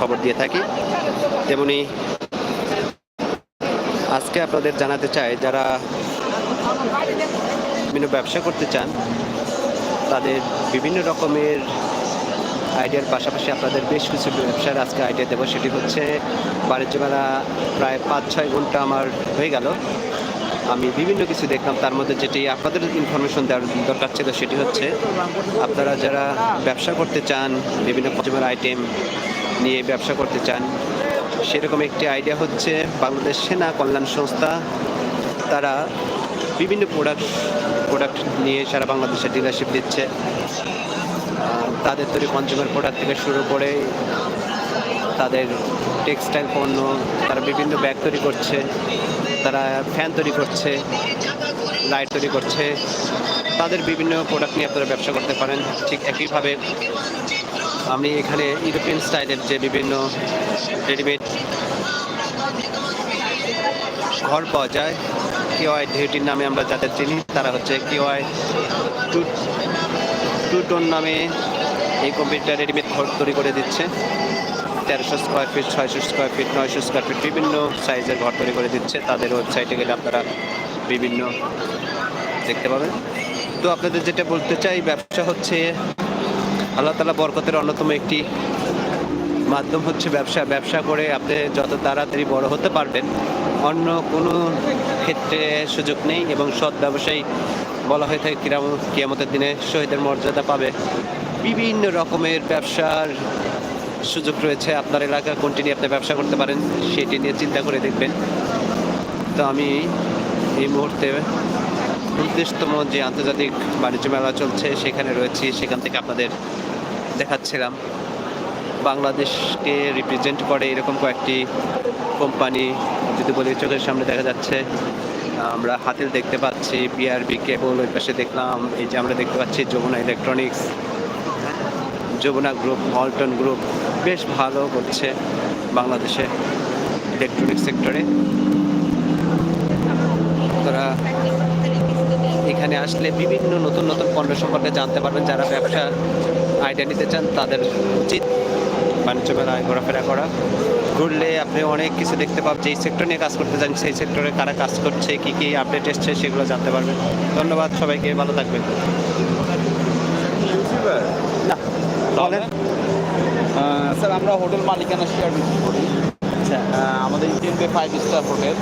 খবর দিয়ে থাকি। তেমনি আজকে আপনাদের জানাতে চাই, যারা বিভিন্ন ব্যবসা করতে চান, তাদের বিভিন্ন রকমের আইডিয়ার পাশাপাশি আপনাদের বেশ কিছু ব্যবসার আজকে আইডিয়া দেবো। সেটি হচ্ছে বাণিজ্য মেলা প্রায় পাঁচ, ছয় ঘণ্টা আমার হয়ে গেল। আমি বিভিন্ন কিছু দেখলাম, তার মধ্যে যেটি আপনাদের ইনফরমেশন দেওয়ার দরকার ছিল সেটি হচ্ছে, আপনারা যারা ব্যবসা করতে চান, বিভিন্ন কনজিউমার আইটেম নিয়ে ব্যবসা করতে চান। সেরকম একটি আইডিয়া হচ্ছে বাংলাদেশ সেনা কল্যাণ সংস্থা। তারা বিভিন্ন প্রোডাক্ট প্রোডাক্ট নিয়ে সারা বাংলাদেশে ডিলারশিপ দিচ্ছে। তাদের তৈরি কনজিউমার প্রোডাক্ট থেকে শুরু করে তাদের টেক্সটাইল পণ্য, তারা বিভিন্ন ব্যাগ তৈরি করছে, তারা ফ্যান তৈরি করছে লাইট তৈরি করছে। তাদের বিভিন্ন প্রোডাক্ট নিয়ে আপনারা ব্যবসা করতে পারেন। ঠিক একইভাবে আমি এখানে ইউরোপিয়ান স্টাইলের যে বিভিন্ন রেডিমেড ঘর পাওয়া যায় কেওয়াই ঢেউটির নামে আমরা যাদের চিনি, তারা হচ্ছে কেওয়াই টু টু টোন নামে এই কম্পিউটার রেডিমেড ঘর তৈরি করে দিচ্ছে। তেরোশো স্কোয়ার ফিট ছয়শো স্কোয়ার ফিট নয়শো স্কোয়ার ফিট বিভিন্ন সাইজের ঘর তৈরি করে দিচ্ছে। তাদের ওয়েবসাইটে গেলে আপনারা বিভিন্ন দেখতে পাবেন। তো আপনাদের যেটা বলতে চাই, ব্যবসা হচ্ছে আল্লাহ তালা বরকতের অন্যতম একটি মাধ্যম হচ্ছে ব্যবসা। ব্যবসা করে আপনি যত তাড়াতাড়ি বড় হতে পারবেন, অন্য কোনো ক্ষেত্রে সুযোগ নেই এবং সৎ ব্যবসায়ী বলা হয়ে থাকে, কিরাম, কিয়ামতের দিনে শহীদের মর্যাদা পাবে। বিভিন্ন রকমের ব্যবসার সুযোগ রয়েছে আপনার এলাকা, কোনটি নিয়ে আপনি ব্যবসা করতে পারেন, সেটি নিয়ে চিন্তা করে দেখবেন। তো আমি এই মুহূর্তে উনত্রিশতম যে আন্তর্জাতিক বাণিজ্য মেলা চলছে, সেখানে রয়েছি। সেখান থেকে আপনাদের দেখাচ্ছিলাম। বাংলাদেশকে রিপ্রেজেন্ট করে এরকম কয়েকটি কোম্পানি যদি বলি চোখের সামনে দেখা যাচ্ছে। আমরা হাতিল দেখতে পাচ্ছি বিআরবি কেবল ওই পাশে দেখলাম। এই যে আমরা দেখতে পাচ্ছি যমুনা ইলেকট্রনিক্স যমুনা গ্রুপ মল্টন গ্রুপ বেশ ভালো করছে বাংলাদেশে ইলেকট্রনিক্স সেক্টরে তারা এখানে আসলে বিভিন্ন নতুন নতুন পণ্য সম্পর্কে জানতে পারবেন যারা ব্যবসা আইডিয়া নিতে চান তাদের উচিত বাণিজ্য মেলায় ঘোরাফেরা করা। ঘুরলে আপনি অনেক কিছু দেখতে পাবেন যেই সেক্টর নিয়ে কাজ করতে চান সেই সেক্টরে কারা কাজ করছে কী কী আপডেট এসছে সেগুলো জানতে পারবেন। ধন্যবাদ সবাইকে ভালো থাকবেন। না বলেন স্যার আমরা হোটেল মালিকানা শেয়ার বিক্রি করি। আচ্ছা। আমাদের ইন্ডিয়ান ফাইভ স্টার হোটেল